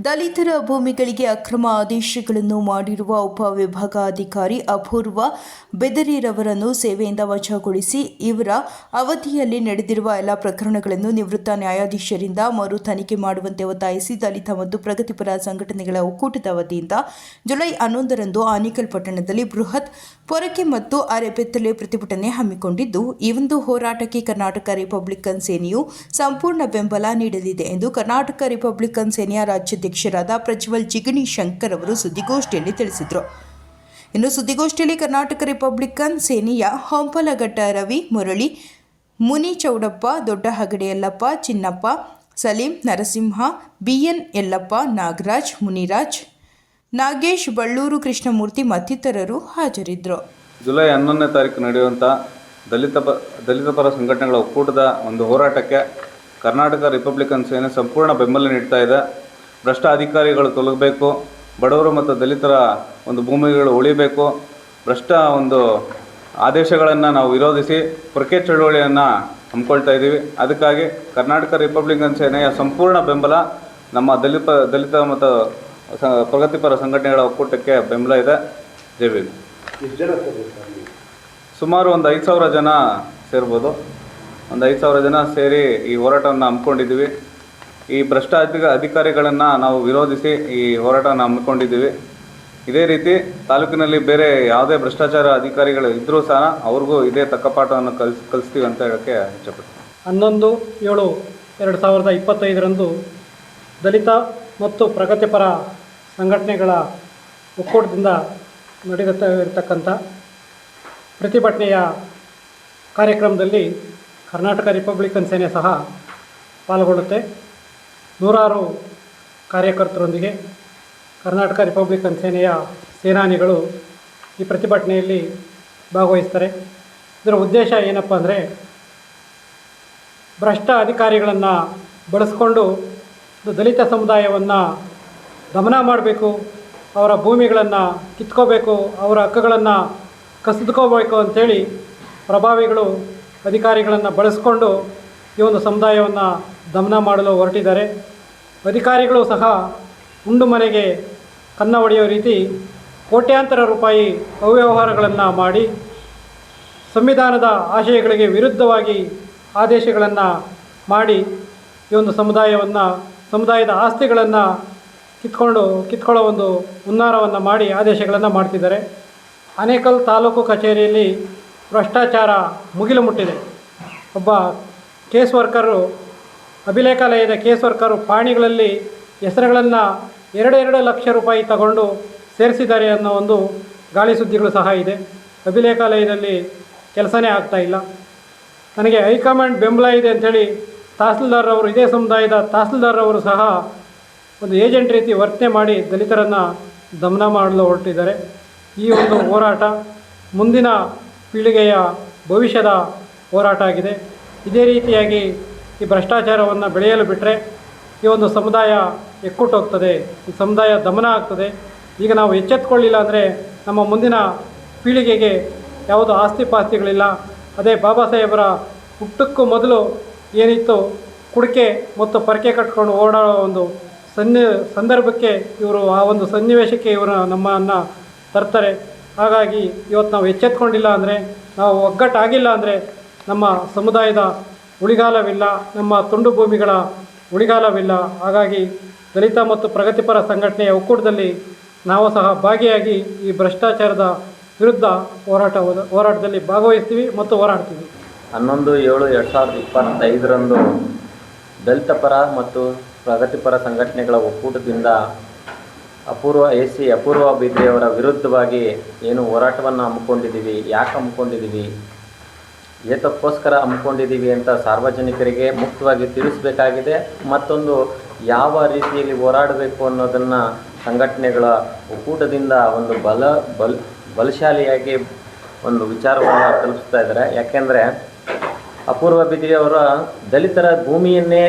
ದಲಿತರ ಭೂಮಿಗಳಿಗೆ ಅಕ್ರಮ ಆದೇಶಗಳನ್ನು ಮಾಡಿರುವ ಉಪವಿಭಾಗಾಧಿಕಾರಿ ಅಪೂರ್ವ ಬೆದರಿರವರನ್ನು ಸೇವೆಯಿಂದ ವಜಾಗೊಳಿಸಿ ಇವರ ಅವಧಿಯಲ್ಲಿ ನಡೆದಿರುವ ಎಲ್ಲ ಪ್ರಕರಣಗಳನ್ನು ನಿವೃತ್ತ ನ್ಯಾಯಾಧೀಶರಿಂದ ಮರು ತನಿಖೆ ಮಾಡುವಂತೆ ಒತ್ತಾಯಿಸಿ ದಲಿತ ಮತ್ತು ಪ್ರಗತಿಪರ ಸಂಘಟನೆಗಳ ಒಕ್ಕೂಟದ ವತಿಯಿಂದ ಜುಲೈ ಹನ್ನೊಂದರಂದು ಆನೇಕಲ್ ಪಟ್ಟಣದಲ್ಲಿ ಬೃಹತ್ ಪೊರಕೆ ಮತ್ತು ಅರೆಬೆತ್ತಲೆ ಪ್ರತಿಭಟನೆ ಹಮ್ಮಿಕೊಂಡಿದ್ದು, ಈ ಒಂದು ಹೋರಾಟಕ್ಕೆ ಕರ್ನಾಟಕ ರಿಪಬ್ಲಿಕನ್ ಸೇನೆಯು ಸಂಪೂರ್ಣ ಬೆಂಬಲ ನೀಡಲಿದೆ ಎಂದು ಕರ್ನಾಟಕ ರಿಪಬ್ಲಿಕನ್ ಸೇನೆಯ ರಾಜ್ಯಾಧ್ಯಕ್ಷರಾದ ಪ್ರಜ್ವಲ್ ಜಿಗಣಿ ಶಂಕರ್ ಅವರು ಸುದ್ದಿಗೋಷ್ಠಿಯಲ್ಲಿ ತಿಳಿಸಿದರು. ಇನ್ನು ಸುದ್ದಿಗೋಷ್ಠಿಯಲ್ಲಿ ಕರ್ನಾಟಕ ರಿಪಬ್ಲಿಕನ್ ಸೇನೆಯ ಹೊಂಪಲಘಟ್ಟ ರವಿ ಮುರಳಿ, ಮುನಿ ಚೌಡಪ್ಪ ದೊಡ್ಡ ಹಗಡೆ ಯಲ್ಲಪ್ಪ, ಚಿನ್ನಪ್ಪ, ಸಲೀಂ ನರಸಿಂಹ, ಬಿಎನ್ ಯಲ್ಲಪ್ಪ, ನಾಗರಾಜ್, ಮುನಿರಾಜ್, ನಾಗೇಶ್, ಬಳ್ಳೂರು ಕೃಷ್ಣಮೂರ್ತಿ ಮತ್ತಿತರರು ಹಾಜರಿದ್ದರು ಜುಲೈ ಹನ್ನೊಂದನೇ ತಾರೀಕು ನಡೆಯುವಂಥ ದಲಿತ ಪ, ದಲಿತ ಪರ ಸಂಘಟನೆಗಳ ಒಕ್ಕೂಟದ ಒಂದು ಹೋರಾಟಕ್ಕೆ ಕರ್ನಾಟಕ ರಿಪಬ್ಲಿಕನ್ ಸೇನೆ ಸಂಪೂರ್ಣ ಬೆಂಬಲ ನೀಡ್ತಾ ಇದೆ. ಭ್ರಷ್ಟ ಅಧಿಕಾರಿಗಳು ತೊಲಗಬೇಕು ಬಡವರು ಮತ್ತು ದಲಿತರ ಒಂದು ಭೂಮಿಗಳು ಉಳಿಬೇಕು. ಭ್ರಷ್ಟ ಒಂದು ಆದೇಶಗಳನ್ನು ನಾವು ವಿರೋಧಿಸಿ ಪ್ರಕೆ ಚಳುವಳಿಯನ್ನು ಹಮ್ಮಿಕೊಳ್ತಾ ಇದ್ದೀವಿ. ಅದಕ್ಕಾಗಿ ಕರ್ನಾಟಕ ರಿಪಬ್ಲಿಕನ್ ಸೇನೆಯ ಸಂಪೂರ್ಣ ಬೆಂಬಲ ನಮ್ಮ ದಲಿತ ದಲಿತ ಮತ್ತು ಸ ಪ್ರಗತಿಪರ ಸಂಘಟನೆಗಳ ಒಕ್ಕೂಟಕ್ಕೆ ಬೆಂಬಲ ಇದೆ. ಜೈ ಭೀಮ್. ಸುಮಾರು ಒಂದು ಐದು ಸಾವಿರ ಜನ ಸೇರ್ಬೋದು. ಒಂದು ಐದು ಸಾವಿರ ಜನ ಸೇರಿ ಈ ಹೋರಾಟವನ್ನು ಹಮ್ಮಿಕೊಂಡಿದ್ದೀವಿ. ಈ ಭ್ರಷ್ಟ ಅಧಿಕಾರಿಗಳನ್ನು ನಾವು ವಿರೋಧಿಸಿ ಈ ಹೋರಾಟವನ್ನು ಹಮ್ಮಿಕೊಂಡಿದ್ದೀವಿ. ಇದೇ ರೀತಿ ತಾಲೂಕಿನಲ್ಲಿ ಬೇರೆ ಯಾವುದೇ ಭ್ರಷ್ಟಾಚಾರ ಅಧಿಕಾರಿಗಳು ಇದ್ದರೂ ಸಹ ಅವ್ರಿಗೂ ಇದೇ ತಕ್ಕ ಪಾಠವನ್ನು ಕಲಿಸ್, ಕಲಿಸ್ತೀವಿ ಅಂತ ಹೇಳೋಕ್ಕೆ ಇಷ್ಟಪಡ್ತೀನಿ ಹನ್ನೊಂದು, ಏಳು, ಎರಡು ಸಾವಿರದ ಇಪ್ಪತ್ತೈದರಂದು ದಲಿತ ಮತ್ತು ಪ್ರಗತಿಪರ ಸಂಘಟನೆಗಳ ಒಕ್ಕೂಟದಿಂದ ನಡೆಯುತ್ತ ಪ್ರತಿಭಟನೆಯ ಕಾರ್ಯಕ್ರಮದಲ್ಲಿ ಕರ್ನಾಟಕ ರಿಪಬ್ಲಿಕನ್ ಸೇನೆ ಸಹ ಪಾಲ್ಗೊಳ್ಳುತ್ತೆ. ನೂರಾರು ಕಾರ್ಯಕರ್ತರೊಂದಿಗೆ ಕರ್ನಾಟಕ ರಿಪಬ್ಲಿಕನ್ ಸೇನೆಯ ಸೇನಾನಿಗಳು ಈ ಪ್ರತಿಭಟನೆಯಲ್ಲಿ ಭಾಗವಹಿಸ್ತಾರೆ. ಇದರ ಉದ್ದೇಶ ಏನಪ್ಪ ಅಂದರೆ ಭ್ರಷ್ಟ ಅಧಿಕಾರಿಗಳನ್ನು ಬಳಸ್ಕೊಂಡು ದಲಿತ ಸಮುದಾಯವನ್ನು ದಮನ ಮಾಡಬೇಕು, ಅವರ ಭೂಮಿಗಳನ್ನು ಕಿತ್ಕೋಬೇಕು, ಅವರ ಹಕ್ಕುಗಳನ್ನು ಕಸಿದುಕೋಬೇಕು ಅಂಥೇಳಿ ಪ್ರಭಾವಿಗಳು ಅಧಿಕಾರಿಗಳನ್ನು ಬಳಸ್ಕೊಂಡು ಈ ಒಂದು ಸಮುದಾಯವನ್ನು ದಮನ ಮಾಡಲು ಹೊರಟಿದ್ದಾರೆ. ಅಧಿಕಾರಿಗಳು ಸಹ ಉಂಡು ಮನೆಗೆ ಕನ್ನ ಹೊಡೆಯೋ ರೀತಿ ಕೋಟ್ಯಾಂತರ ರೂಪಾಯಿ ಅವ್ಯವಹಾರಗಳನ್ನು ಮಾಡಿ ಸಂವಿಧಾನದ ಆಶಯಗಳಿಗೆ ವಿರುದ್ಧವಾಗಿ ಆದೇಶಗಳನ್ನು ಮಾಡಿ ಈ ಒಂದು ಸಮುದಾಯವನ್ನು, ಸಮುದಾಯದ ಆಸ್ತಿಗಳನ್ನು ಕಿತ್ಕೊಂಡು, ಕಿತ್ಕೊಳ್ಳೋ ಒಂದು ಉನ್ನಾರವನ್ನು ಮಾಡಿ ಆದೇಶಗಳನ್ನು ಮಾಡ್ತಿದ್ದಾರೆ. ಅನೇಕಲ್ ತಾಲೂಕು ಕಚೇರಿಯಲ್ಲಿ ಭ್ರಷ್ಟಾಚಾರ ಮುಗಿಲು ಮುಟ್ಟಿದೆ. ಒಬ್ಬ ಕೇಸ್ ವರ್ಕರು ಅಭಿಲೇಖಾಲಯದ ಕೇಸ್ ವರ್ಕರು ಪಾಣಿಗಳಲ್ಲಿ ಹೆಸರುಗಳನ್ನು ಎರಡೆರಡು ಲಕ್ಷ ರೂಪಾಯಿ ತಗೊಂಡು ಸೇರಿಸಿದ್ದಾರೆ ಅನ್ನೋ ಒಂದು ಗಾಳಿ ಸುದ್ದಿಗಳು ಸಹ ಇದೆ. ಅಭಿಲೇಖಾಲಯದಲ್ಲಿ ಕೆಲಸನೇ ಆಗ್ತಾ ಇಲ್ಲ. ನನಗೆ ಹೈಕಮಾಂಡ್ ಬೆಂಬಲ ಇದೆ ಅಂಥೇಳಿ ತಹಸೀಲ್ದಾರ್ರವರು ಇದೇ ಸಮುದಾಯದ ತಹಸೀಲ್ದಾರ್ರವರು ಸಹ ಒಂದು ಏಜೆಂಟ್ ರೀತಿ ವರ್ತನೆ ಮಾಡಿ ದಲಿತರನ್ನು ದಮನ ಮಾಡಲು ಹೊರಟಿದ್ದಾರೆ. ಈ ಒಂದು ಹೋರಾಟ ಮುಂದಿನ ಪೀಳಿಗೆಯ ಭವಿಷ್ಯದ ಹೋರಾಟ ಆಗಿದೆ. ಇದೇ ರೀತಿಯಾಗಿ ಈ ಭ್ರಷ್ಟಾಚಾರವನ್ನು ಬೆಳೆಯಲು ಬಿಟ್ಟರೆ ಈ ಒಂದು ಸಮುದಾಯ ಎಕ್ಕುಟ್ಟೋಗ್ತದೆ ಈ ಸಮುದಾಯ ದಮನ ಆಗ್ತದೆ. ಈಗ ನಾವು ಎಚ್ಚೆತ್ಕೊಳ್ಳಿಲ್ಲ ಅಂದರೆ ನಮ್ಮ ಮುಂದಿನ ಪೀಳಿಗೆಗೆ ಯಾವುದು ಆಸ್ತಿ ಪಾಸ್ತಿಗಳಿಲ್ಲ. ಅದೇ ಬಾಬಾ ಸಾಹೇಬರ ಹುಟ್ಟಕ್ಕೂ ಮೊದಲು ಏನಿತ್ತು? ಕುಡಿಕೆ ಮತ್ತು ಪರಕೆ ಕಟ್ಕೊಂಡು ಓಡಾಡೋ ಒಂದು ಸನ್ನಿ, ಸಂದರ್ಭಕ್ಕೆ ಇವರು ಆ ಒಂದು ಸನ್ನಿವೇಶಕ್ಕೆ ಇವರು ನಮ್ಮನ್ನು ತರ್ತಾರೆ. ಹಾಗಾಗಿ ಇವತ್ತು ನಾವು ಎಚ್ಚೆತ್ಕೊಂಡಿಲ್ಲ ಅಂದರೆ, ನಾವು ಒಗ್ಗಟ್ಟಾಗಿಲ್ಲ ಅಂದರೆ ನಮ್ಮ ಸಮುದಾಯದ ಉಳಿಗಾಲವಿಲ್ಲ, ನಮ್ಮ ತುಂಡು ಭೂಮಿಗಳ ಉಳಿಗಾಲವಿಲ್ಲ. ಹಾಗಾಗಿ ದಲಿತ ಮತ್ತು ಪ್ರಗತಿಪರ ಸಂಘಟನೆಯ ಒಕ್ಕೂಟದಲ್ಲಿ ನಾವು ಸಹ ಭಾಗಿಯಾಗಿ ಈ ಭ್ರಷ್ಟಾಚಾರದ ವಿರುದ್ಧ ಹೋರಾಟ ಹೋರಾಟದಲ್ಲಿ ಭಾಗವಹಿಸ್ತೀವಿ ಮತ್ತು ಹೋರಾಡ್ತೀವಿ. ಹನ್ನೊಂದು ಏಳು ಎರಡು ಸಾವಿರದ ಇಪ್ಪತ್ತೈದರಂದು ದಲಿತ ಪರ ಮತ್ತು ಪ್ರಗತಿಪರ ಸಂಘಟನೆಗಳ ಒಕ್ಕೂಟದಿಂದ ಅಪೂರ್ವ ಎ ಸಿ ಅಪೂರ್ವ ಬಿದ್ರಿಯವರ ವಿರುದ್ಧವಾಗಿ ಏನು ಹೋರಾಟವನ್ನು ಹಮ್ಮಿಕೊಂಡಿದ್ದೀವಿ, ಯಾಕೆ ಹಮ್ಮಿಕೊಂಡಿದ್ದೀವಿ ಏತಕ್ಕೋಸ್ಕರ ಹಮ್ಮಿಕೊಂಡಿದ್ದೀವಿ ಅಂತ ಸಾರ್ವಜನಿಕರಿಗೆ ಮುಕ್ತವಾಗಿ ತಿಳಿಸಬೇಕಾಗಿದೆ. ಮತ್ತೊಂದು, ಯಾವ ರೀತಿಯಲ್ಲಿ ಹೋರಾಡಬೇಕು ಅನ್ನೋದನ್ನು ಸಂಘಟನೆಗಳ ಒಕ್ಕೂಟದಿಂದ ಒಂದು ಬಲ, ಬಲ್, ಬಲಶಾಲಿಯಾಗಿ ಒಂದು ವಿಚಾರವನ್ನು ತಲುಪಿಸ್ತಾ ಇದ್ದಾರೆ. ಯಾಕೆಂದರೆ, ಅಪೂರ್ವ ಬಿದಿಯವರ ದಲಿತರ ಭೂಮಿಯನ್ನೇ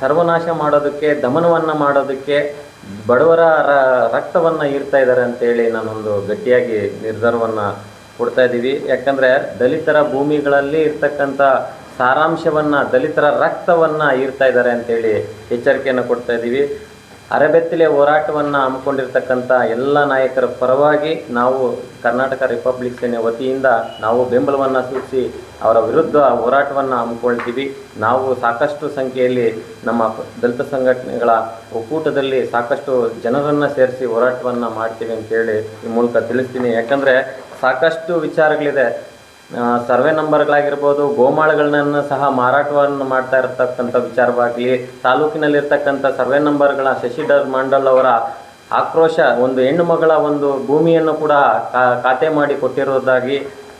ಸರ್ವನಾಶ ಮಾಡೋದಕ್ಕೆ, ದಮನವನ್ನು ಮಾಡೋದಕ್ಕೆ ಬಡವರ ರಕ್ತವನ್ನು ಹೀರ್ತಾ ಇದ್ದಾರೆ ಅಂತೇಳಿ ನಾನೊಂದು ಗಟ್ಟಿಯಾಗಿ ನಿರ್ಧಾರವನ್ನು ಕೊಡ್ತಾ ಇದ್ದೀವಿ. ಯಾಕಂದರೆ ದಲಿತರ ಭೂಮಿಗಳಲ್ಲಿ ಇರ್ತಕ್ಕಂಥ ಸಾರಾಂಶವನ್ನು, ದಲಿತರ ರಕ್ತವನ್ನು ಹೀರ್ತಾ ಇದ್ದಾರೆ ಅಂತೇಳಿ ಎಚ್ಚರಿಕೆಯನ್ನು ಕೊಡ್ತಾ ಇದ್ದೀವಿ. ಅರೆಬೆತ್ತಲೆ ಹೋರಾಟವನ್ನು ಹಮ್ಮಿಕೊಂಡಿರ್ತಕ್ಕಂಥ ಎಲ್ಲ ನಾಯಕರ ಪರವಾಗಿ ನಾವು ಕರ್ನಾಟಕ ರಿಪಬ್ಲಿಕ್ ಸೇನೆ ವತಿಯಿಂದ ನಾವು ಬೆಂಬಲವನ್ನು ಸೂಚಿಸಿ ಅವರ ವಿರುದ್ಧ ಹೋರಾಟವನ್ನು ಹಮ್ಮಿಕೊಳ್ತೀವಿ. ನಾವು ಸಾಕಷ್ಟು ಸಂಖ್ಯೆಯಲ್ಲಿ ನಮ್ಮ ದಲಿತ ಸಂಘಟನೆಗಳ ಒಕ್ಕೂಟದಲ್ಲಿ ಸಾಕಷ್ಟು ಜನರನ್ನು ಸೇರಿಸಿ ಹೋರಾಟವನ್ನು ಮಾಡ್ತೀವಿ ಅಂತೇಳಿ ಈ ಮೂಲಕ ತಿಳಿಸ್ತೀನಿ. ಯಾಕಂದರೆ ಸಾಕಷ್ಟು ವಿಚಾರಗಳಿದೆ. ಸರ್ವೆ ನಂಬರ್ಗಳಾಗಿರ್ಬೋದು, ಗೋಮಾಳಗಳನ್ನ ಸಹ ಮಾರಾಟವನ್ನು ಮಾಡ್ತಾ ಇರತಕ್ಕಂಥ ವಿಚಾರವಾಗಲಿ, ತಾಲೂಕಿನಲ್ಲಿರ್ತಕ್ಕಂಥ ಸರ್ವೆ ನಂಬರ್ಗಳ ಶಶಿಧರ್ ಮಂಡಲ್ ಅವರ ಆಕ್ರೋಶ, ಒಂದು ಹೆಣ್ಣು ಮಗಳ ಒಂದು ಭೂಮಿಯನ್ನು ಕೂಡ ಖಾತೆ ಮಾಡಿ ಕೊಟ್ಟಿರೋದಾಗಿ,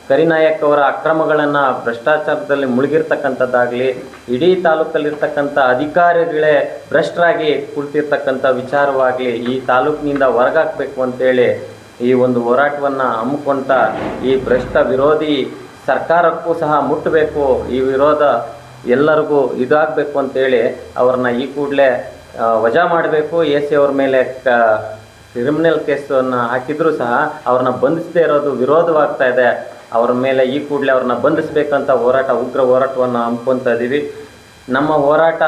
ಕರಿನಾಯಕ್ ಅವರ ಅಕ್ರಮಗಳನ್ನು ಭ್ರಷ್ಟಾಚಾರದಲ್ಲಿ ಮುಳುಗಿರ್ತಕ್ಕಂಥದ್ದಾಗಲಿ, ಇಡೀ ತಾಲೂಕಲ್ಲಿರ್ತಕ್ಕಂಥ ಅಧಿಕಾರಿಗಳೇ ಭ್ರಷ್ಟರಾಗಿ ಕುಳಿತಿರ್ತಕ್ಕಂಥ ವಿಚಾರವಾಗಲಿ, ಈ ತಾಲೂಕಿನಿಂದ ಹೊರಗಾಕಬೇಕು ಅಂತೇಳಿ ಈ ಒಂದು ಹೋರಾಟವನ್ನು ಹಮ್ಮಿಕೊಂಡ ಈ ಭ್ರಷ್ಟ ವಿರೋಧಿ ಸರ್ಕಾರಕ್ಕೂ ಸಹ ಮುಟ್ಟಬೇಕು, ಈ ವಿರೋಧ ಎಲ್ಲರಿಗೂ ಇದಾಗಬೇಕು ಅಂತೇಳಿ ಅವ್ರನ್ನ ಈ ಕೂಡಲೇ ವಜಾ ಮಾಡಬೇಕು. ಎ ಸಿ ಅವ್ರ ಮೇಲೆ ಕ್ರಿಮಿನಲ್ ಕೇಸನ್ನು ಹಾಕಿದರೂ ಸಹ ಅವ್ರನ್ನ ಬಂಧಿಸದೇ ಇರೋದು ವಿರೋಧವಾಗ್ತಾ ಇದೆ. ಅವ್ರ ಮೇಲೆ ಈ ಕೂಡಲೇ ಅವ್ರನ್ನ ಬಂಧಿಸಬೇಕಂತ ಹೋರಾಟ, ಉಗ್ರ ಹೋರಾಟವನ್ನು ಹಮ್ಮಿಕೊತಾ ಇದ್ದೀವಿ ನಮ್ಮ ಹೋರಾಟ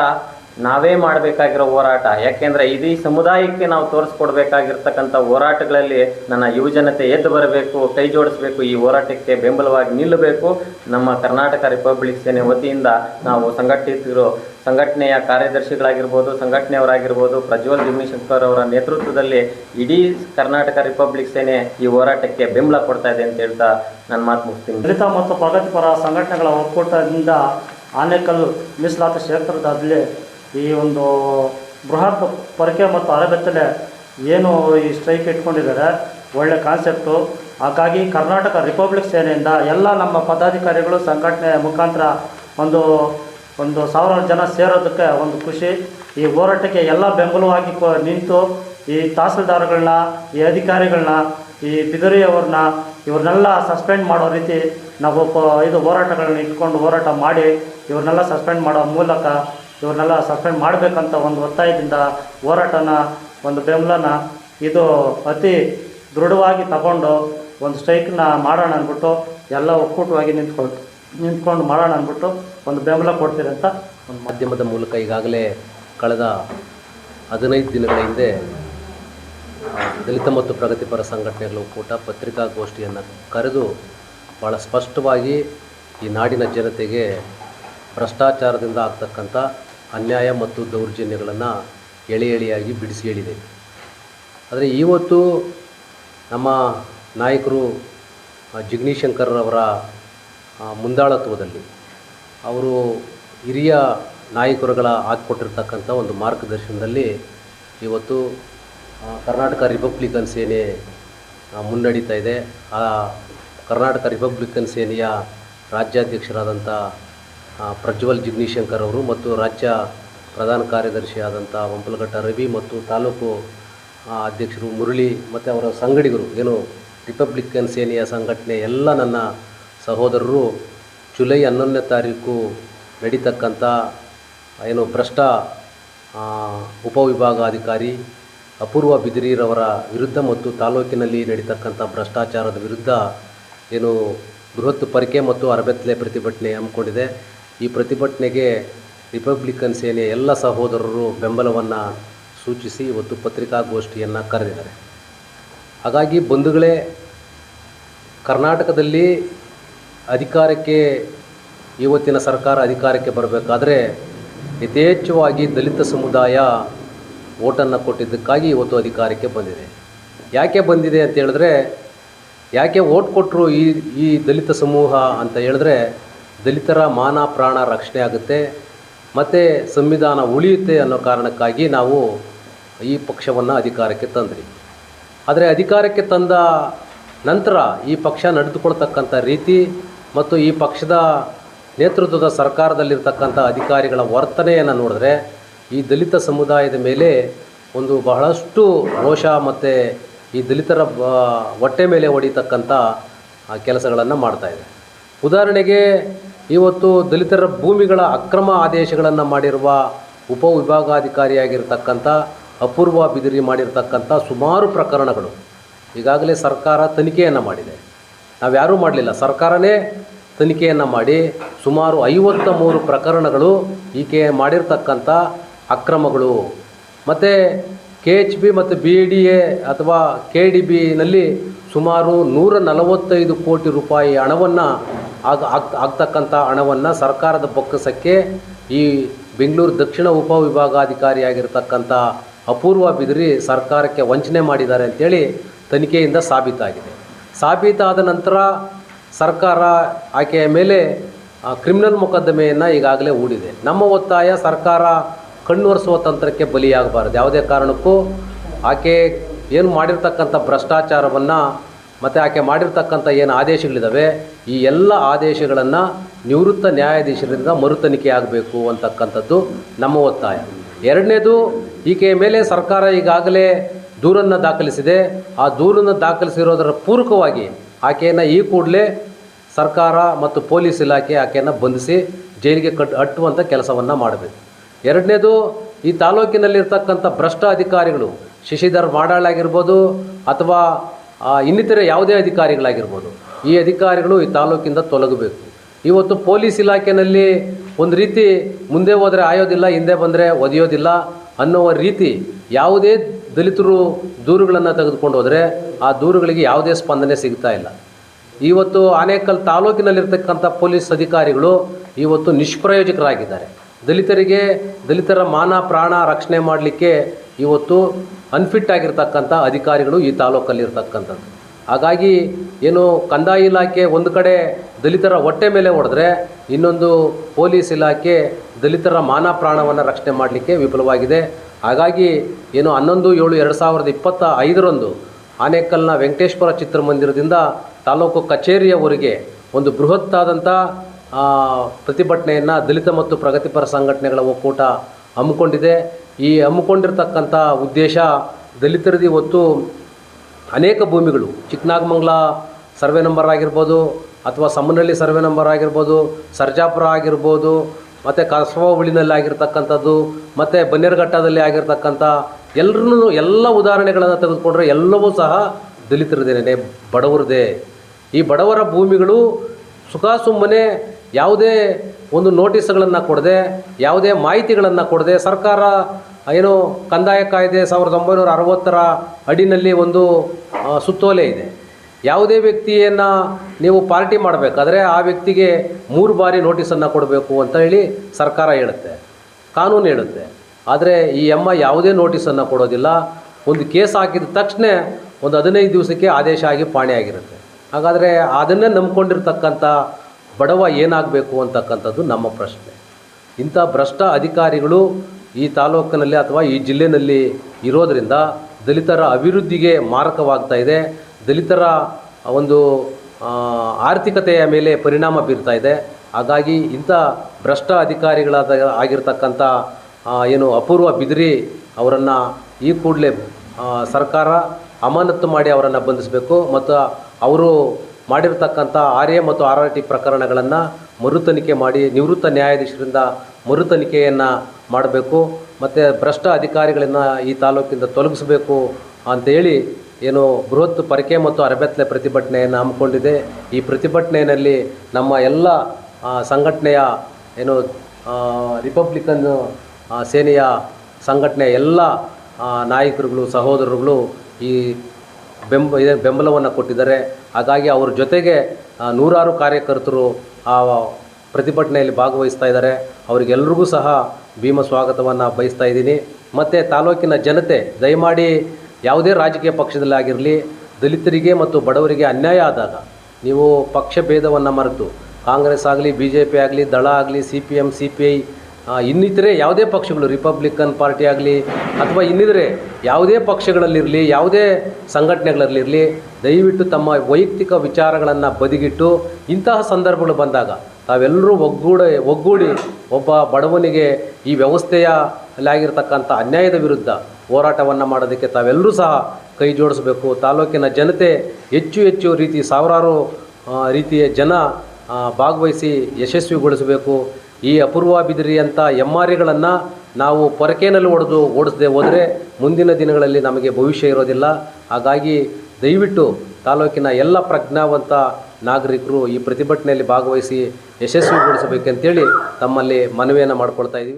ನಾವೇ ಮಾಡಬೇಕಾಗಿರೋ ಹೋರಾಟ. ಯಾಕೆಂದರೆ ಇಡೀ ಸಮುದಾಯಕ್ಕೆ ನಾವು ತೋರಿಸ್ಕೊಡ್ಬೇಕಾಗಿರ್ತಕ್ಕಂಥ ಹೋರಾಟಗಳಲ್ಲಿ ನನ್ನ ಯುವಜನತೆ ಎದ್ದು ಬರಬೇಕು, ಕೈ ಜೋಡಿಸಬೇಕು, ಈ ಹೋರಾಟಕ್ಕೆ ಬೆಂಬಲವಾಗಿ ನಿಲ್ಲಬೇಕು. ನಮ್ಮ ಕರ್ನಾಟಕ ರಿಪಬ್ಲಿಕ್ ಸೇನೆ ವತಿಯಿಂದ ನಾವು ಸಂಘಟಿಸಿರೋ ಸಂಘಟನೆಯ ಕಾರ್ಯದರ್ಶಿಗಳಾಗಿರ್ಬೋದು, ಸಂಘಟನೆಯವರಾಗಿರ್ಬೋದು, ಪ್ರಜ್ವಲ್ ಜಗದೀಶಂಕರ್ ಅವರ ನೇತೃತ್ವದಲ್ಲಿ ಇಡೀ ಕರ್ನಾಟಕ ರಿಪಬ್ಲಿಕ್ ಸೇನೆ ಈ ಹೋರಾಟಕ್ಕೆ ಬೆಂಬಲ ಕೊಡ್ತಾ ಇದೆ ಅಂತ ಹೇಳ್ತಾ ನನ್ನ ಮಾತು ಮುಗಿಸ್ತೀನಿ. ದಲಿತ ಮತ್ತು ಪ್ರಗತಿಪರ ಸಂಘಟನೆಗಳ ಒಕ್ಕೂಟದಿಂದ ಆನೇಕಲ್ ಮೀಸಲಾತ ಕ್ಷೇತ್ರದಲ್ಲಿ ಈ ಒಂದು ಬೃಹತ್ ಪೊರಕೆ ಮತ್ತು ಅರಬೆತ್ತಲೆ ಏನು ಈ ಸ್ಟ್ರೈಕ್ ಇಟ್ಕೊಂಡಿದ್ದಾರೆ, ಒಳ್ಳೆ ಕಾನ್ಸೆಪ್ಟು ಹಾಗಾಗಿ ಕರ್ನಾಟಕ ರಿಪಬ್ಲಿಕ್ ಸೇನೆಯಿಂದ ಎಲ್ಲ ನಮ್ಮ ಪದಾಧಿಕಾರಿಗಳು ಸಂಘಟನೆ ಮುಖಾಂತರ ಒಂದು ಒಂದು ಸಾವಿರಾರು ಜನ ಸೇರೋದಕ್ಕೆ ಒಂದು ಖುಷಿ. ಈ ಹೋರಾಟಕ್ಕೆ ಎಲ್ಲ ಬೆಂಬಲವಾಗಿ ನಿಂತು ಈ ತಹಸೀಲ್ದಾರ್ಗಳನ್ನ, ಈ ಅಧಿಕಾರಿಗಳನ್ನ, ಈ ಬಿದರಿಯವ್ರನ್ನ ಇವ್ರನ್ನೆಲ್ಲ ಸಸ್ಪೆಂಡ್ ಮಾಡೋ ರೀತಿ ನಾವು ಇದು ಹೋರಾಟಗಳನ್ನ ಇಟ್ಕೊಂಡು ಹೋರಾಟ ಮಾಡಿ, ಇವ್ರನ್ನೆಲ್ಲ ಸಸ್ಪೆಂಡ್ ಮಾಡೋ ಮೂಲಕ ಇವ್ರನ್ನೆಲ್ಲ ಸಸ್ಪೆಂಡ್ ಮಾಡಬೇಕಂತ ಒಂದು ಒತ್ತಾಯದಿಂದ ಹೋರಾಟನ, ಒಂದು ಬೆಂಬಲನ ಇದು ಅತಿ ದೃಢವಾಗಿ ತಗೊಂಡು ಒಂದು ಸ್ಟ್ರೈಕ್ನ ಮಾಡೋಣ ಅಂದ್ಬಿಟ್ಟು ಎಲ್ಲ ಒಕ್ಕೂಟವಾಗಿ ನಿಂತ್ಕೊಂಡು ನಿಂತ್ಕೊಂಡು ಮಾಡೋಣ ಅಂದ್ಬಿಟ್ಟು ಒಂದು ಬೆಂಬಲ ಕೊಡ್ತೀರಿ ಅಂತ ಒಂದು ಮಾಧ್ಯಮದ ಮೂಲಕ ಈಗಾಗಲೇ ಕಳೆದ ಹದಿನೈದು ದಿನಗಳ ಹಿಂದೆ ದಲಿತ ಮತ್ತು ಪ್ರಗತಿಪರ ಸಂಘಟನೆಗಳ ಒಕ್ಕೂಟ ಪತ್ರಿಕಾಗೋಷ್ಠಿಯನ್ನು ಕರೆದು ಭಾಳ ಸ್ಪಷ್ಟವಾಗಿ ಈ ನಾಡಿನ ಜನತೆಗೆ ಭ್ರಷ್ಟಾಚಾರದಿಂದ ಆಗ್ತಕ್ಕಂಥ ಅನ್ಯಾಯ ಮತ್ತು ದೌರ್ಜನ್ಯಗಳನ್ನು ಎಳೆ ಎಳೆಯಾಗಿ ಬಿಡಿಸಿ ಹೇಳಿದೆ. ಆದರೆ ಇವತ್ತು ನಮ್ಮ ನಾಯಕರು ಆ, ಜಿಗ್ನೀಶ್ ಶಂಕರ್ ಅವರ ಆ, ಮುಂದಾಳತ್ವದಲ್ಲಿ ಅವರು ಹಿರಿಯ ನಾಯಕರುಗಳ ಹಾಕ್ಕೊಟ್ಟಿರ್ತಕ್ಕಂಥ ಒಂದು ಮಾರ್ಗದರ್ಶನದಲ್ಲಿ ಇವತ್ತು ಕರ್ನಾಟಕ ರಿಪಬ್ಲಿಕನ್ ಸೇನೆ ಮುನ್ನಡೀತಾ ಇದೆ. ಆ ಕರ್ನಾಟಕ ರಿಪಬ್ಲಿಕನ್ ಸೇನೆಯ ರಾಜ್ಯಾಧ್ಯಕ್ಷರಾದಂಥ ಪ್ರಜ್ವಲ್ ಜಿಗ್ನಿಶಂಕರ್ ಅವರು ಮತ್ತು ರಾಜ್ಯ ಪ್ರಧಾನ ಕಾರ್ಯದರ್ಶಿಯಾದಂಥ ಹಂಪಲಘಟ್ಟ ರವಿ ಮತ್ತು ತಾಲೂಕು ಅಧ್ಯಕ್ಷರು ಮುರಳಿ ಮತ್ತು ಅವರ ಸಂಗಡಿಗರು, ಏನು ರಿಪಬ್ಲಿಕನ್ ಸೇನೆಯ ಸಂಘಟನೆ ಎಲ್ಲ ನನ್ನ ಸಹೋದರರು, ಜುಲೈ ಹನ್ನೊಂದನೇ ತಾರೀಕು ನಡೀತಕ್ಕಂಥ, ಏನು ಭ್ರಷ್ಟ ಉಪವಿಭಾಗಾಧಿಕಾರಿ ಅಪೂರ್ವ ಬಿದಿರೀರವರ ವಿರುದ್ಧ ಮತ್ತು ತಾಲೂಕಿನಲ್ಲಿ ನಡೀತಕ್ಕಂಥ ಭ್ರಷ್ಟಾಚಾರದ ವಿರುದ್ಧ ಏನು ಬೃಹತ್ ಪರಿಕೆ ಮತ್ತು ಅರಬೆತ್ತಲೆ ಪ್ರತಿಭಟನೆ ಹಮ್ಮಿಕೊಂಡಿದೆ. ಈ ಪ್ರತಿಭಟನೆಗೆ ರಿಪಬ್ಲಿಕನ್ ಸೇನೆಯ ಎಲ್ಲ ಸಹೋದರರು ಬೆಂಬಲವನ್ನು ಸೂಚಿಸಿ ಇವತ್ತು ಪತ್ರಿಕಾಗೋಷ್ಠಿಯನ್ನು ಕರೆದಿದ್ದಾರೆ. ಹಾಗಾಗಿ ಬಂಧುಗಳೇ, ಕರ್ನಾಟಕದಲ್ಲಿ ಅಧಿಕಾರಕ್ಕೆ, ಇವತ್ತಿನ ಸರ್ಕಾರ ಅಧಿಕಾರಕ್ಕೆ ಬರಬೇಕಾದ್ರೆ ಯಥೇಚ್ಛವಾಗಿ ದಲಿತ ಸಮುದಾಯ ಓಟನ್ನು ಕೊಟ್ಟಿದ್ದಕ್ಕಾಗಿ ಇವತ್ತು ಅಧಿಕಾರಕ್ಕೆ ಬಂದಿದೆ. ಯಾಕೆ ಬಂದಿದೆ ಅಂತ ಹೇಳಿದ್ರೆ, ಯಾಕೆ ಓಟ್ ಕೊಟ್ಟರು ಈ ಈ ದಲಿತ ಸಮೂಹ ಅಂತ ಹೇಳಿದ್ರೆ ದಲಿತರ ಮಾನ ಪ್ರಾಣ ರಕ್ಷಣೆ ಆಗುತ್ತೆ, ಮತ್ತು ಸಂವಿಧಾನ ಉಳಿಯುತ್ತೆ ಅನ್ನೋ ಕಾರಣಕ್ಕಾಗಿ ನಾವು ಈ ಪಕ್ಷವನ್ನು ಅಧಿಕಾರಕ್ಕೆ ತಂದ್ರಿ. ಆದರೆ ಅಧಿಕಾರಕ್ಕೆ ತಂದ ನಂತರ ಈ ಪಕ್ಷ ನಡೆದುಕೊಳ್ತಕ್ಕಂಥ ರೀತಿ ಮತ್ತು ಈ ಪಕ್ಷದ ನೇತೃತ್ವದ ಸರ್ಕಾರದಲ್ಲಿರ್ತಕ್ಕಂಥ ಅಧಿಕಾರಿಗಳ ವರ್ತನೆಯನ್ನು ನೋಡಿದ್ರೆ ಈ ದಲಿತ ಸಮುದಾಯದ ಮೇಲೆ ಒಂದು ಬಹಳಷ್ಟು ರೋಷ ಮತ್ತು ಈ ದಲಿತರ ಹೊಟ್ಟೆ ಮೇಲೆ ಹೊಡಿತಕ್ಕಂಥ ಕೆಲಸಗಳನ್ನು ಮಾಡ್ತಾಯಿದೆ ಉದಾಹರಣೆಗೆ ಇವತ್ತು ದಲಿತರ ಭೂಮಿಗಳ ಅಕ್ರಮ ಆದೇಶಗಳನ್ನು ಮಾಡಿರುವ ಉಪವಿಭಾಗಾಧಿಕಾರಿಯಾಗಿರ್ತಕ್ಕಂಥ ಅಪೂರ್ವ ಬಿದಿರಿ ಮಾಡಿರ್ತಕ್ಕಂಥ ಸುಮಾರು ಪ್ರಕರಣಗಳು ಈಗಾಗಲೇ ಸರ್ಕಾರ ತನಿಖೆಯನ್ನು ಮಾಡಿದೆ. ನಾವ್ಯಾರೂ ಮಾಡಲಿಲ್ಲ. ಸರ್ಕಾರನೇ ತನಿಖೆಯನ್ನು ಮಾಡಿ ಸುಮಾರು ಐವತ್ತ ಮೂರು ಪ್ರಕರಣಗಳು ಈಕೆ ಮಾಡಿರ್ತಕ್ಕಂಥ ಅಕ್ರಮಗಳು. ಮತ್ತು ಕೆ ಎಚ್ ಬಿ ಮತ್ತು ಬಿ ಡಿ ಎ ಅಥವಾ ಕೆ ಡಿ ಬಿನಲ್ಲಿ ಸುಮಾರು ನೂರ ನಲವತ್ತೈದು ಕೋಟಿ ರೂಪಾಯಿ ಹಣವನ್ನು ಆಗ ಆಗ್, ಆಗ್ತಕ್ಕಂಥ ಹಣವನ್ನು ಸರ್ಕಾರದ ಬೊಕ್ಕಸಕ್ಕೆ ಈ ಬೆಂಗಳೂರು ದಕ್ಷಿಣ ಉಪವಿಭಾಗಾಧಿಕಾರಿಯಾಗಿರ್ತಕ್ಕಂಥ ಅಪೂರ್ವ ಬಿದಿರಿ ಸರ್ಕಾರಕ್ಕೆ ವಂಚನೆ ಮಾಡಿದ್ದಾರೆ ಅಂತೇಳಿ ತನಿಖೆಯಿಂದ ಸಾಬೀತಾಗಿದೆ. ಸಾಬೀತಾದ ನಂತರ ಸರ್ಕಾರ ಆಕೆಯ ಮೇಲೆ ಕ್ರಿಮಿನಲ್ ಮೊಕದ್ದಮೆಯನ್ನು ಈಗಾಗಲೇ ಹೂಡಿದೆ. ನಮ್ಮ ಒತ್ತಾಯ ಸರ್ಕಾರ ಕಣ್ಣೊರೆಸುವ ತಂತ್ರಕ್ಕೆ ಬಲಿಯಾಗಬಾರದು. ಯಾವುದೇ ಕಾರಣಕ್ಕೂ ಆಕೆ ಏನು ಮಾಡಿರ್ತಕ್ಕಂಥ ಭ್ರಷ್ಟಾಚಾರವನ್ನು ಮತ್ತು ಆಕೆ ಮಾಡಿರ್ತಕ್ಕಂಥ ಏನು ಆದೇಶಗಳಿದ್ದಾವೆ ಈ ಎಲ್ಲ ಆದೇಶಗಳನ್ನು ನಿವೃತ್ತ ನ್ಯಾಯಾಧೀಶರಿಂದ ಮರುತನಿಖೆ ಆಗಬೇಕು ಅಂತಕ್ಕಂಥದ್ದು ನಮ್ಮ ಒತ್ತಾಯ. ಎರಡನೇದು, ಈಕೆಯ ಮೇಲೆ ಸರ್ಕಾರ ಈಗಾಗಲೇ ದೂರನ್ನು ದಾಖಲಿಸಿದೆ. ಆ ದೂರನ್ನು ದಾಖಲಿಸಿರೋದರ ಪೂರಕವಾಗಿ ಆಕೆಯನ್ನು ಈ ಕೂಡಲೇ ಸರ್ಕಾರ ಮತ್ತು ಪೊಲೀಸ್ ಇಲಾಖೆ ಆಕೆಯನ್ನು ಬಂಧಿಸಿ ಜೈಲಿಗೆ ಕಟ್ ಅಟ್ಟುವಂಥ ಕೆಲಸವನ್ನು ಮಾಡಬೇಕು. ಎರಡನೇದು, ಈ ತಾಲೂಕಿನಲ್ಲಿರ್ತಕ್ಕಂಥ ಭ್ರಷ್ಟ ಅಧಿಕಾರಿಗಳು ಶಶಿಧರ್ ಮಾಡಾಳಾಗಿರ್ಬೋದು ಅಥವಾ ಇನ್ನಿತರೆ ಯಾವುದೇ ಅಧಿಕಾರಿಗಳಾಗಿರ್ಬೋದು, ಈ ಅಧಿಕಾರಿಗಳು ಈ ತಾಲೂಕಿಂದ ತೊಲಗಬೇಕು. ಇವತ್ತು ಪೊಲೀಸ್ ಇಲಾಖೆಯಲ್ಲಿ ಒಂದು ರೀತಿ ಮುಂದೆ ಹೋದರೆ ಆಯೋದಿಲ್ಲ, ಹಿಂದೆ ಬಂದರೆ ಒದೆಯೋದಿಲ್ಲ ಅನ್ನುವ ರೀತಿ ಯಾವುದೇ ದಲಿತರು ದೂರುಗಳನ್ನು ತೆಗೆದುಕೊಂಡು ಹೋದರೆ ಆ ದೂರುಗಳಿಗೆ ಯಾವುದೇ ಸ್ಪಂದನೆ ಸಿಗ್ತಾ ಇಲ್ಲ. ಇವತ್ತು ಆನೇಕಲ್ ತಾಲೂಕಿನಲ್ಲಿರ್ತಕ್ಕಂಥ ಪೊಲೀಸ್ ಅಧಿಕಾರಿಗಳು ಇವತ್ತು ನಿಷ್ಪ್ರಯೋಜಕರಾಗಿದ್ದಾರೆ. ದಲಿತರಿಗೆ ದಲಿತರ ಮಾನ ಪ್ರಾಣ ರಕ್ಷಣೆ ಮಾಡಲಿಕ್ಕೆ ಇವತ್ತು ಅನ್ಫಿಟ್ ಆಗಿರ್ತಕ್ಕಂಥ ಅಧಿಕಾರಿಗಳು ಈ ತಾಲೂಕಲ್ಲಿರ್ತಕ್ಕಂಥದ್ದು. ಹಾಗಾಗಿ ಏನು ಕಂದಾಯ ಇಲಾಖೆ ಒಂದು ಕಡೆ ದಲಿತರ ಹೊಟ್ಟೆ ಮೇಲೆ ಹೊಡೆದ್ರೆ ಇನ್ನೊಂದು ಪೊಲೀಸ್ ಇಲಾಖೆ ದಲಿತರ ಮಾನ ಪ್ರಾಣವನ್ನು ರಕ್ಷಣೆ ಮಾಡಲಿಕ್ಕೆ ವಿಫಲವಾಗಿದೆ. ಹಾಗಾಗಿ ಏನು ಹನ್ನೊಂದು, ಏಳು, ಎರಡು ಸಾವಿರದ ಇಪ್ಪತ್ತ ಐದರಂದು ಆನೇಕಲ್ನ ವೆಂಕಟೇಶ್ವರ ಚಿತ್ರಮಂದಿರದಿಂದ ತಾಲೂಕು ಕಚೇರಿಯವರೆಗೆ ಒಂದು ಬೃಹತ್ತಾದಂಥ ಪ್ರತಿಭಟನೆಯನ್ನು ದಲಿತ ಮತ್ತು ಪ್ರಗತಿಪರ ಸಂಘಟನೆಗಳ ಒಕ್ಕೂಟ ಹಮ್ಮಿಕೊಂಡಿದೆ. ಈ ಹಮ್ಮಿಕೊಂಡಿರ್ತಕ್ಕಂಥ ಉದ್ದೇಶ ದಲಿತರದ್ದು ಇವತ್ತು ಅನೇಕ ಭೂಮಿಗಳು, ಚಿಕ್ಕನಾಗಮಂಗ್ಲ ಸರ್ವೆ ನಂಬರ್ ಆಗಿರ್ಬೋದು ಅಥವಾ ಸಮ್ಮನಹಳ್ಳಿ ಸರ್ವೆ ನಂಬರ್ ಆಗಿರ್ಬೋದು, ಸರ್ಜಾಪುರ ಆಗಿರ್ಬೋದು, ಮತ್ತು ಕಸವಳಿನಲ್ಲಿ ಆಗಿರ್ತಕ್ಕಂಥದ್ದು, ಮತ್ತು ಬನ್ನೇರುಘಟ್ಟದಲ್ಲಿ ಆಗಿರ್ತಕ್ಕಂಥ ಎಲ್ಲರೂ ಎಲ್ಲ ಉದಾಹರಣೆಗಳನ್ನು ತೆಗೆದುಕೊಂಡ್ರೆ ಎಲ್ಲವೂ ಸಹ ದಲಿತರದೇನೆ, ಬಡವರದೇ. ಈ ಬಡವರ ಭೂಮಿಗಳು ಸುಖ ಸುಮ್ಮನೆ ಯಾವುದೇ ಒಂದು ನೋಟಿಸ್ಗಳನ್ನು ಕೊಡದೆ, ಯಾವುದೇ ಮಾಹಿತಿಗಳನ್ನು ಕೊಡದೆ, ಸರ್ಕಾರ ಏನು ಕಂದಾಯ ಕಾಯ್ದೆ ಸಾವಿರದ ಒಂಬೈನೂರ ಅರವತ್ತರ ಅಡಿನಲ್ಲಿ ಒಂದು ಸುತ್ತೋಲೆ ಇದೆ. ಯಾವುದೇ ವ್ಯಕ್ತಿಯನ್ನು ನೀವು ಪಾರ್ಟಿ ಮಾಡಬೇಕಾದ್ರೆ ಆ ವ್ಯಕ್ತಿಗೆ ಮೂರು ಬಾರಿ ನೋಟಿಸನ್ನು ಕೊಡಬೇಕು ಅಂತ ಹೇಳಿ ಸರ್ಕಾರ ಹೇಳುತ್ತೆ, ಕಾನೂನು ಹೇಳುತ್ತೆ. ಆದರೆ ಈ ಎಮ್ಮ ಯಾವುದೇ ನೋಟಿಸನ್ನು ಕೊಡೋದಿಲ್ಲ. ಒಂದು ಕೇಸ್ ಹಾಕಿದ ತಕ್ಷಣ ಒಂದು ಹದಿನೈದು ದಿವಸಕ್ಕೆ ಆದೇಶ ಆಗಿ ಪಾಣಿ ಆಗಿರುತ್ತೆ. ಹಾಗಾದರೆ ಅದನ್ನೇ ನಂಬ್ಕೊಂಡಿರ್ತಕ್ಕಂಥ ಬಡವ ಏನಾಗಬೇಕು ಅಂತಕ್ಕಂಥದ್ದು ನಮ್ಮ ಪ್ರಶ್ನೆ. ಇಂಥ ಭ್ರಷ್ಟ ಅಧಿಕಾರಿಗಳು ಈ ತಾಲೂಕಿನಲ್ಲಿ ಅಥವಾ ಈ ಜಿಲ್ಲೆಯಲ್ಲಿ ಇರೋದರಿಂದ ದಲಿತರ ಅಭಿವೃದ್ಧಿಗೆ ಮಾರಕವಾಗ್ತಾ ಇದೆ. ದಲಿತರ ಒಂದು ಆರ್ಥಿಕತೆಯ ಮೇಲೆ ಪರಿಣಾಮ ಬೀರ್ತಾ ಇದೆ. ಹಾಗಾಗಿ ಇಂಥ ಭ್ರಷ್ಟ ಅಧಿಕಾರಿಗಳಾದ, ಆಗಿರ್ತಕ್ಕಂಥ ಏನು ಅಪೂರ್ವ ಬಿದಿರಿ ಅವರನ್ನು ಈ ಕೂಡಲೇ ಸರ್ಕಾರ ಅಮಾನತ್ತು ಮಾಡಿ ಅವರನ್ನು ಬಂಧಿಸಬೇಕು. ಮತ್ತು ಅವರು ಮಾಡಿರ್ತಕ್ಕಂಥ ಆರ್ ಮತ್ತು ಆರ್ ಆರ್ ಟಿ ಪ್ರಕರಣಗಳನ್ನು ಮರುತನಿಖೆ ಮಾಡಿ ನಿವೃತ್ತ ನ್ಯಾಯಾಧೀಶರಿಂದ ಮರುತನಿಖೆಯನ್ನು ಮಾಡಬೇಕು, ಮತ್ತು ಭ್ರಷ್ಟ ಅಧಿಕಾರಿಗಳನ್ನು ಈ ತಾಲೂಕಿಂದ ತೊಲಗಿಸಬೇಕು ಅಂತೇಳಿ ಏನು ಬೃಹತ್ ಪರಕೆ ಮತ್ತು ಅರಬೆತ್ತಲೆ ಪ್ರತಿಭಟನೆಯನ್ನು ಹಮ್ಮಿಕೊಂಡಿದೆ. ಈ ಪ್ರತಿಭಟನೆಯಲ್ಲಿ ನಮ್ಮ ಎಲ್ಲ ಸಂಘಟನೆಯ ಏನು ರಿಪಬ್ಲಿಕನ್ ಸೇನೆಯ ಸಂಘಟನೆಯ ಎಲ್ಲ ನಾಯಕರುಗಳು, ಸಹೋದರರುಗಳು ಈ ಬೆಂಬ ಬೆಂಬಲವನ್ನು ಕೊಟ್ಟಿದ್ದಾರೆ. ಹಾಗಾಗಿ ಅವ್ರ ಜೊತೆಗೆ ನೂರಾರು ಕಾರ್ಯಕರ್ತರು ಆ, ಪ್ರತಿಭಟನೆಯಲ್ಲಿ ಭಾಗವಹಿಸ್ತಾ ಇದ್ದಾರೆ. ಅವರಿಗೆಲ್ರಿಗೂ ಸಹ ಭೀಮ ಸ್ವಾಗತವನ್ನು ಬಯಸ್ತಾ ಇದ್ದೀನಿ. ಮತ್ತು ತಾಲೂಕಿನ ಜನತೆ, ದಯಮಾಡಿ ಯಾವುದೇ ರಾಜಕೀಯ ಪಕ್ಷದಲ್ಲಾಗಿರಲಿ ದಲಿತರಿಗೆ ಮತ್ತು ಬಡವರಿಗೆ ಅನ್ಯಾಯ ಆದಾಗ ನೀವು ಪಕ್ಷ ಭೇದವನ್ನು ಮರೆತು, ಕಾಂಗ್ರೆಸ್ ಆಗಲಿ ಬಿ ಜೆ ಪಿ ಆಗಲಿ, ದಳ ಆಗಲಿ, C P M C P I ಇನ್ನಿತರೆ ಯಾವುದೇ ಪಕ್ಷಗಳು ರಿಪಬ್ಲಿಕನ್ ಪಾರ್ಟಿ ಆಗಲಿ ಅಥವಾ ಇನ್ನಿತರೆ ಯಾವುದೇ ಪಕ್ಷಗಳಲ್ಲಿರಲಿ, ಯಾವುದೇ ಸಂಘಟನೆಗಳಲ್ಲಿರಲಿ, ದಯವಿಟ್ಟು ತಮ್ಮ ವೈಯಕ್ತಿಕ ವಿಚಾರಗಳನ್ನು ಬದಿಗಿಟ್ಟು ಇಂತಹ ಸಂದರ್ಭಗಳು ಬಂದಾಗ ತಾವೆಲ್ಲರೂ ಒಗ್ಗೂಡ, ಒಗ್ಗೂಡಿ ಒಬ್ಬ ಬಡವನಿಗೆ ಈ ವ್ಯವಸ್ಥೆಯ ಆಗಿರ್ತಕ್ಕಂಥ ಅನ್ಯಾಯದ ವಿರುದ್ಧ ಹೋರಾಟವನ್ನು ಮಾಡೋದಕ್ಕೆ ತಾವೆಲ್ಲರೂ ಸಹ ಕೈ ಜೋಡಿಸಬೇಕು. ತಾಲೂಕಿನ ಜನತೆ ಹೆಚ್ಚು ಹೆಚ್ಚು ರೀತಿ ಸಾವಿರಾರು ರೀತಿಯ ಜನ ಭಾಗವಹಿಸಿ ಯಶಸ್ವಿಗೊಳಿಸಬೇಕು. ಈ ಅಪೂರ್ವ ಬಿದಿರಿ ಅಂತ ಎಮ್ಮಾರಿಗಳನ್ನು ನಾವು ಪೊರಕೆಯಲ್ಲಿ ಹೊಡೆದು ಓಡಿಸದೆ ಹೋದರೆ ಮುಂದಿನ ದಿನಗಳಲ್ಲಿ ನಮಗೆ ಭವಿಷ್ಯ ಇರೋದಿಲ್ಲ. ಹಾಗಾಗಿ ದಯವಿಟ್ಟು ತಾಲೂಕಿನ ಎಲ್ಲ ಪ್ರಜ್ಞಾವಂತ ನಾಗರಿಕರು ಈ ಪ್ರತಿಭಟನೆಯಲ್ಲಿ ಭಾಗವಹಿಸಿ ಯಶಸ್ವಿಗೊಳಿಸಬೇಕಂತೇಳಿ ತಮ್ಮಲ್ಲಿ ಮನವಿಯನ್ನು ಮಾಡ್ಕೊಳ್ತಾ ಇದ್ದೀವಿ.